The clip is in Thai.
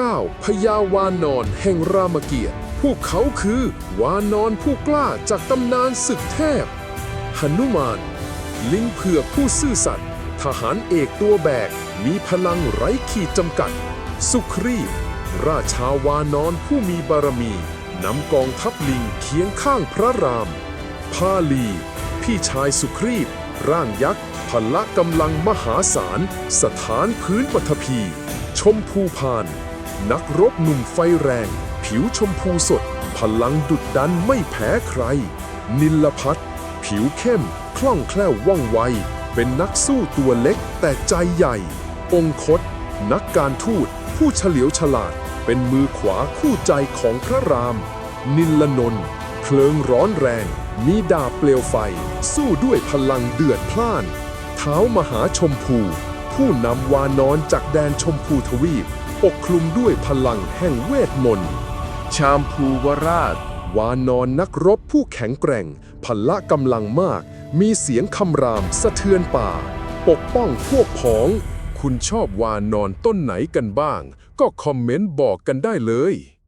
9. พญาวานอนแห่งรามเกียรติ พวกเขาคือ วานอนผู้กล้าจากตำนานศึกเทพ หนุมาน ลิงเผือกผู้ซื่อสัตย์ ทหารเอกตัวแบก มีพลังไร้ขีดจำกัด สุครีพราชาวานอนผู้มีบารมี นำกองทัพลิงเคียงข้างพระราม พาลี พี่ชายสุครีพ ร่างยักษ์พละกำลังมหาศาล สถานพื้นปฐพี ชมพูพาน นักรบหนุ่มไฟแรง ผิวชมพูสด พลังดุดดันไม่แพ้ใคร นิลพัทผิวเข้ม คล่องแคล่วว่องไว เป็นนักสู้ตัวเล็กแต่ใจใหญ่ องคต นักการทูต ผู้เฉลียวฉลาด เป็นมือขวาคู่ใจของพระราม นิลนนท์เพลิงร้อนแรง มีดาบเปลวไฟ สู้ด้วยพลังเดือดพล่าน เท้ามหาชมพู ผู้นำวานอนจากแดนชมพูทวีป ปกคลุมด้วยพลังแห่งเวทมนต์ ชามพูวราช วานอนนักรบผู้แข็งแกร่ง พละกำลังมาก มีเสียงคำรามสะเทือนป่า ปกป้องพวกพ้อง คุณชอบวานอนต้นไหนกันบ้าง ก็คอมเมนต์บอกกันได้เลย